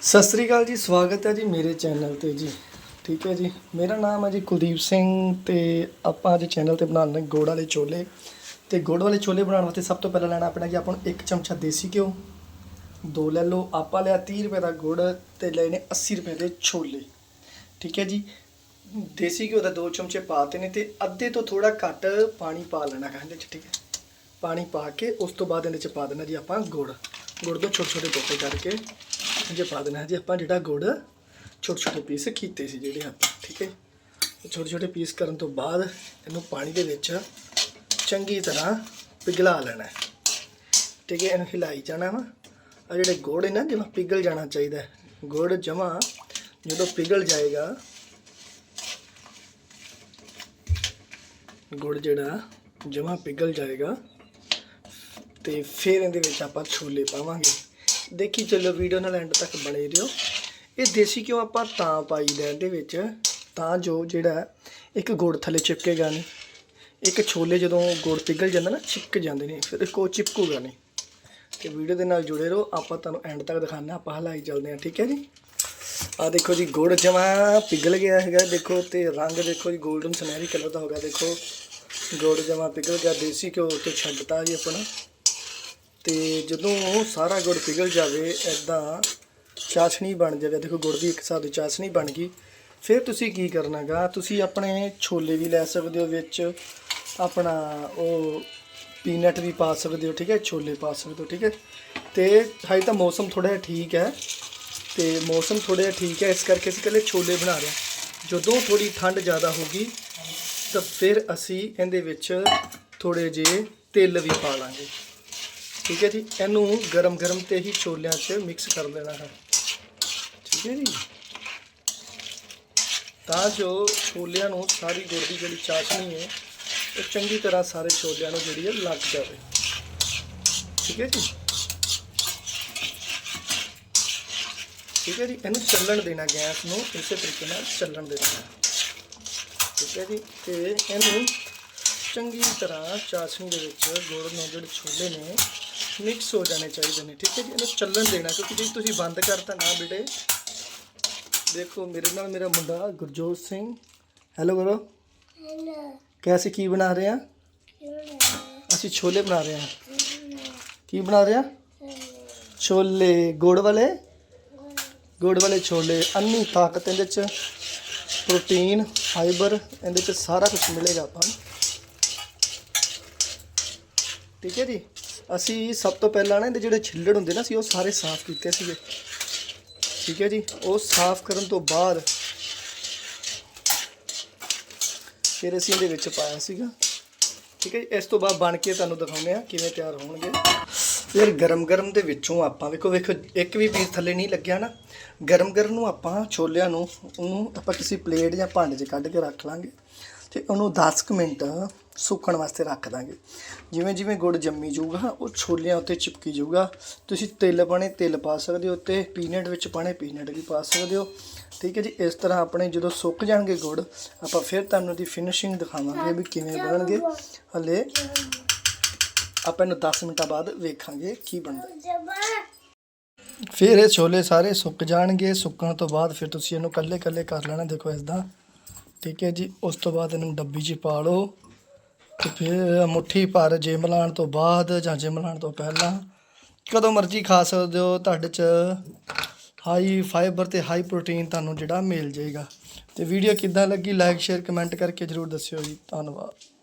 ਸਤਿ ਸ੍ਰੀ ਅਕਾਲ ਜੀ, ਸਵਾਗਤ ਹੈ ਜੀ ਮੇਰੇ ਚੈਨਲ ਤੇ ਜੀ। ਠੀਕ ਹੈ ਜੀ, ਮੇਰਾ ਨਾਮ ਹੈ ਜੀ ਕੁਲਦੀਪ ਸਿੰਘ ਤੇ ਆਪਾਂ ਅੱਜ ਚੈਨਲ ਤੇ ਬਣਾਉਣ ਲੱਗੇ ਗੁੜ ਵਾਲੇ ਛੋਲੇ। ਤੇ ਗੁੜ ਵਾਲੇ ਛੋਲੇ ਬਣਾਉਣ ਵਾਸਤੇ ਸਭ ਤੋਂ ਪਹਿਲਾਂ ਲੈਣਾ ਆਪਣਾ ਜੀ ਆਪਾਂ ਨੂੰ ਇੱਕ ਚਮਚਾ ਦੇਸੀ ਘਿਓ, ਦੋ ਲੈ ਲਓ, ਆਪਾਂ ਲਿਆ 30 ਰੁਪਏ ਦਾ ਗੁੜ ਤੇ ਲਏ ਨੇ 80 ਰੁਪਏ ਦੇ ਛੋਲੇ। ਠੀਕ ਹੈ ਜੀ, ਦੇਸੀ ਘਿਓ ਦਾ ਦੋ ਚਮਚੇ ਪਾਤੇ ਨੇ ਤੇ ਅੱਧੇ ਤੋਂ ਥੋੜਾ ਘੱਟ ਪਾਣੀ ਪਾ ਲੈਣਾ ਕਹਿੰਦੇ ਚ, ਠੀਕ ਹੈ। ਪਾਣੀ ਪਾ ਕੇ ਉਸ ਤੋਂ ਬਾਅਦ ਇਹਦੇ ਚ ਪਾ ਦੇਣਾ ਜੀ ਆਪਾਂ ਗੁੜ। ਗੁੜ ਤੋਂ ਛੋਟੇ ਛੋਟੇ ਟੋਟੇ ਕਰਕੇ ਜੇ ਪਾ ਦੇਣਾ ਹੈ ਜੀ ਆਪਾਂ ਜਿਹੜਾ ਗੁੜ ਛੋਟੇ ਛੋਟੇ ਪੀਸ ਕੀਤੇ ਸੀ ਜਿਹੜੇ ਆਪਾਂ ਠੀਕ ਹੈ ਛੋਟੇ ਛੋਟੇ ਪੀਸ ਕਰਨ ਤੋਂ ਬਾਅਦ ਇਹਨੂੰ ਪਾਣੀ ਦੇ ਵਿੱਚ ਚੰਗੀ ਤਰ੍ਹਾਂ ਪਿਘਲਾ ਲੈਣਾ ਹੈ। ਠੀਕ ਹੈ, ਇਹਨੂੰ ਹਿਲਾਈ ਜਾਣਾ ਵਾ। ਆ ਜਿਹੜੇ ਗੁੜ ਹੈ ਨਾ, ਜਿਵੇਂ ਪਿਘਲ ਜਾਣਾ ਚਾਹੀਦਾ ਗੁੜ ਜਮਾ ਜਦੋਂ ਪਿਘਲ ਜਾਏਗਾ, ਗੁੜ ਜਿਹੜਾ ਜਮਾ ਪਿਘਲ ਜਾਏਗਾ ਤੇ ਫਿਰ ਇਹਦੇ ਵਿੱਚ ਆਪਾਂ ਛੋਲੇ ਪਾਵਾਂਗੇ। ਦੇਖੀ ਚੱਲੋ ਵੀਡੀਓ ਨਾਲ ਐਂਡ ਤੱਕ ਬਣੇ ਰਹੋ। ਇਹ ਦੇਸੀ ਘਿਓ ਆਪਾਂ ਤਾਂ ਪਾਈਦਾ ਇਹਦੇ ਵਿੱਚ। ਤਾਂ ਜੋ ਜਿਹੜਾ ਇੱਕ ਗੁੜ ਥੱਲੇ ਚਿਪਕੇਗਾ ਨਹੀਂ ਇੱਕ ਛੋਲੇ ਜਦੋਂ ਗੁੜ ਪਿਘਲ ਜਾਂਦਾ ਨਾ, ਚਿਪਕ ਜਾਂਦੇ ਨੇ। ਫਿਰ ਕੋ ਚਿਪਕੂਗਾ ਨਹੀਂ। ਤੇ ਵੀਡੀਓ ਦੇ ਨਾਲ ਜੁੜੇ ਰਹੋ। ਆਪਾਂ ਤੁਹਾਨੂੰ ਐਂਡ ਤੱਕ ਦਿਖਾਣਾ ਆਪਾਂ ਹਲਾਈ ਚੱਲਦੇ ਹਾਂ, ਠੀਕ ਹੈ ਜੀ? ਆ ਦੇਖੋ ਜੀ, ਗੁੜ ਜਮਾ ਪਿਘਲ ਗਿਆ ਹੈਗਾ, ਦੇਖੋ, ਤੇ ਰੰਗ ਦੇਖੋ ਜੀ 골ਡਨ ਸੁਨਹਿਰੀ ਕਲਰ ਦਾ ਹੋ ਗਿਆ, ਦੇਖੋ। ਗੁੜ ਜਮਾ ਪਿਘਲ ਗਿਆ, ਦੇਸੀ ਘਿਓ ਤੋਂ ਛੱਡਤਾ ਜੀ ਆਪਣਾ ਤੇ ਜਦੋਂ ਸਾਰਾ ਗੁੜ ਪਿਘਲ ਜਾਵੇ ਐਦਾਂ ਚਾਸ਼ਣੀ ਬਣ ਜਾਵੇ। ਦੇਖੋ, ਗੁੜ ਦੀ ਇੱਕ ਹਿਸਾਬ ਦੀ ਚਾਸ਼ਣੀ ਬਣ ਗਈ। ਫਿਰ ਤੁਸੀਂ ਕੀ ਕਰਨਾਗਾ? ਤੁਸੀਂ ਆਪਣੇ ਛੋਲੇ ਵੀ ਲੈ ਸਕਦੇ ਹੋ ਵਿੱਚ। ਆਪਣਾ ਉਹ ਪੀਨਟ ਵੀ ਪਾ ਸਕਦੇ ਹੋ, ਠੀਕ ਹੈ? ਛੋਲੇ ਪਾ ਸਕਦੇ ਹੋ, ਠੀਕ ਹੈ? ਤੇ ਹਾਈ ਤਾਂ ਮੌਸਮ ਥੋੜਾ ਜਿਹਾ ਠੀਕ ਹੈ। ਤੇ ਮੌਸਮ ਥੋੜਾ ਜਿਹਾ ਠੀਕ ਹੈ, ਇਸ ਕਰਕੇ ਅਸੀਂ ਇਕੱਲੇ ਛੋਲੇ ਬਣਾ ਰਹੇ ਜਦੋਂ ਥੋੜੀ ਠੰਡ ਜ਼ਿਆਦਾ ਹੋਗੀ ਤਾਂ ਫਿਰ ਅਸੀਂ ਇਹਦੇ ਵਿੱਚ ਥੋੜੇ ਜਿਹੇ ਤਿਲ ਵੀ ਪਾ ਲਾਂਗੇ। ਠੀਕ ਹੈ ਜੀ, ਇਹਨੂੰ ਗਰਮ ਗਰਮ ਤੇ ਹੀ ਛੋਲਿਆਂ 'ਚ ਮਿਕਸ ਕਰ ਲੈਣਾ ਹੈ। ਠੀਕ ਹੈ ਜੀ। ਤਾਂ ਜੋ ਛੋਲਿਆਂ ਨੂੰ ਸਾਰੀ ਗੁੜ ਦੀ ਜਿਹੜੀ ਚਾਸ਼ਨੀ ਹੈ, ਉਹ ਚੰਗੀ ਤਰ੍ਹਾਂ ਸਾਰੇ ਛੋਲਿਆਂ ਨੂੰ ਜਿਹੜੀ ਹੈ ਲੱਗ ਜਾਵੇ। ਠੀਕ ਹੈ ਜੀ। ਠੀਕ ਹੈ ਜੀ, ਇਹਨੂੰ ਚੱਲਣ ਦੇਣਾ ਗੈਸ ਨੂੰ, ਇਸੇ ਤਰੀਕੇ ਨਾਲ ਚੱਲਣ ਦੇਣਾ ਠੀਕ ਹੈ ਜੀ, ਤੇ ਇਹਨੂੰ ਚੰਗੀ ਤਰ੍ਹਾਂ ਚਾਸ਼ਨੀ ਦੇ ਵਿੱਚ ਗੁੜ ਨੂੰ ਜਿਹੜੇ ਛੋਲੇ ਨੇ ਮਿਕਸ ਹੋ ਜਾਣੇ ਚਾਹੀਦੇ ਨੇ ਠੀਕ ਹੈ ਜੀ? ਇਹਨੂੰ ਚੱਲਣ ਦੇਣਾ ਕਿਉਂਕਿ ਜੇ ਤੁਸੀਂ ਬੰਦ ਕਰਤਾ ਨਾ ਬੇਟੇ। ਦੇਖੋ ਮੇਰੇ ਨਾਲ ਮੇਰਾ ਮੁੰਡਾ ਗੁਰਜੋਤ ਸਿੰਘ। ਹੈਲੋ ਕਰੋ ਕੈਸੇ ਕੀ ਬਣਾ ਰਹੇ ਆ ਅਸੀਂ ਛੋਲੇ ਬਣਾ ਰਹੇ ਹਾਂ। ਕੀ ਬਣਾ ਰਹੇ ਆ ਛੋਲੇ ਗੁੜ ਵਾਲੇ? ਗੁੜ ਵਾਲੇ ਛੋਲੇ ਅੰਨੀ ਤਾਕਤ ਇਹਦੇ ਚ ਪ੍ਰੋਟੀਨ ਫਾਈਬਰ ਇਹਦੇ ਚ ਸਾਰਾ ਕੁਝ ਮਿਲੇਗਾ ਆਪਾਂ ਨੂੰ। ਠੀਕ ਹੈ ਜੀ? ਅਸੀਂ ਸਭ ਤੋਂ ਪਹਿਲਾਂ ਨਾ ਇਹਦੇ ਜਿਹੜੇ ਛਿੱਲੜ ਹੁੰਦੇ ਨਾ ਸੀ ਉਹ ਸਾਰੇ ਸਾਫ਼ ਕੀਤੇ ਸੀਗੇ। ਠੀਕ ਹੈ ਜੀ? ਉਹ ਸਾਫ਼ ਕਰਨ ਤੋਂ ਬਾਅਦ ਫਿਰ ਅਸੀਂ ਇਹਦੇ ਵਿੱਚ ਪਾਇਆ ਸੀਗਾ। ਠੀਕ ਹੈ ਜੀ? ਇਸ ਤੋਂ ਬਾਅਦ ਬਣ ਕੇ ਤੁਹਾਨੂੰ ਦਿਖਾਉਂਦੇ ਆ ਕਿਵੇਂ ਤਿਆਰ ਹੋਣਗੇ। ਫਿਰ ਗਰਮ ਗਰਮ ਦੇ ਵਿੱਚੋਂ ਆਪਾਂ, ਵੇਖੋ ਵੇਖੋ, ਇੱਕ ਵੀ ਪੀਸ ਥੱਲੇ ਨਹੀਂ ਲੱਗਿਆ ਨਾ। ਗਰਮ ਗਰਮ ਨੂੰ ਆਪਾਂ ਛੋਲਿਆਂ ਨੂੰ, ਉਹਨੂੰ ਆਪਾਂ ਕਿਸੇ ਪਲੇਟ ਜਾਂ ਭਾਂਡੇ 'ਚ ਕੱਢ ਕੇ ਰੱਖ ਲਾਂਗੇ। ਤੇ ਉਹਨੂੰ 10 ਕੁ ਮਿੰਟ ਸੁੱਕਣ ਵਾਸਤੇ ਰੱਖ ਦਾਂਗੇ। ਜਿਵੇਂ ਜਿਵੇਂ ਗੁੜ ਜੰਮੀ ਜਾਊਗਾ, ਉਹ ਛੋਲਿਆਂ ਉੱਤੇ ਚਿਪਕੀ ਜਾਊਗਾ। ਤੁਸੀਂ ਤਿਲ ਪਾਣੇ ਤਿਲ ਪਾ ਸਕਦੇ ਹੋ ਤੇ ਪੀਨਟ ਵਿੱਚ ਪਾਣੇ ਪੀਨਟ ਵੀ ਪਾ ਸਕਦੇ ਹੋ। ਠੀਕ ਹੈ ਜੀ, ਇਸ ਤਰ੍ਹਾਂ ਆਪਣੇ ਜਦੋਂ ਸੁੱਕ ਜਾਣਗੇ ਗੁੜ, ਆਪਾਂ ਫਿਰ ਤੁਹਾਨੂੰ ਦੀ ਫਿਨਿਸ਼ਿੰਗ ਦਿਖਾਵਾਂਗੇ ਵੀ ਕਿਵੇਂ ਬਣਨਗੇ। ਹਲੇ ਆਪਾਂ ਇਹਨੂੰ 10 ਮਿੰਟਾਂ ਬਾਅਦ ਵੇਖਾਂਗੇ ਕੀ ਬਣਦਾ। ਫਿਰ ਇਹ ਛੋਲੇ ਸਾਰੇ ਸੁੱਕ ਜਾਣਗੇ। ਸੁੱਕਣ ਤੋਂ ਬਾਅਦ ਫਿਰ ਤੁਸੀਂ ਇਹਨੂੰ ਕੱਲੇ ਕੱਲੇ ਕਰ ਲੈਣਾ, ਦੇਖੋ ਇਸਦਾ ਠੀਕ ਹੈ ਜੀ, ਉਸ ਤੋਂ ਬਾਅਦ ਇਹਨੂੰ ਡੱਬੀ 'ਚ ਪਾ ਲਓ। ਫਿਰ ਮੁੱਠੀ ਭਰ ਜਿਮ ਲਾਉਣ ਤੋਂ ਬਾਅਦ ਜਾਂ ਜਿਮ ਲਾਉਣ ਤੋਂ ਪਹਿਲਾਂ ਕਦੋਂ ਮਰਜ਼ੀ ਖਾ ਸਕਦੇ ਹੋ, ਤੁਹਾਡੇ 'ਚ ਹਾਈ ਫਾਈਬਰ ਤੇ ਹਾਈ ਪ੍ਰੋਟੀਨ ਤੁਹਾਨੂੰ ਜਿਹੜਾ ਮਿਲ ਜਾਏਗਾ। ਤੇ ਵੀਡੀਓ ਕਿੱਦਾਂ ਲੱਗੀ ਲਾਈਕ ਸ਼ੇਅਰ ਕਮੈਂਟ ਕਰਕੇ ਜਰੂਰ ਦੱਸਿਓ ਜੀ। ਧੰਨਵਾਦ।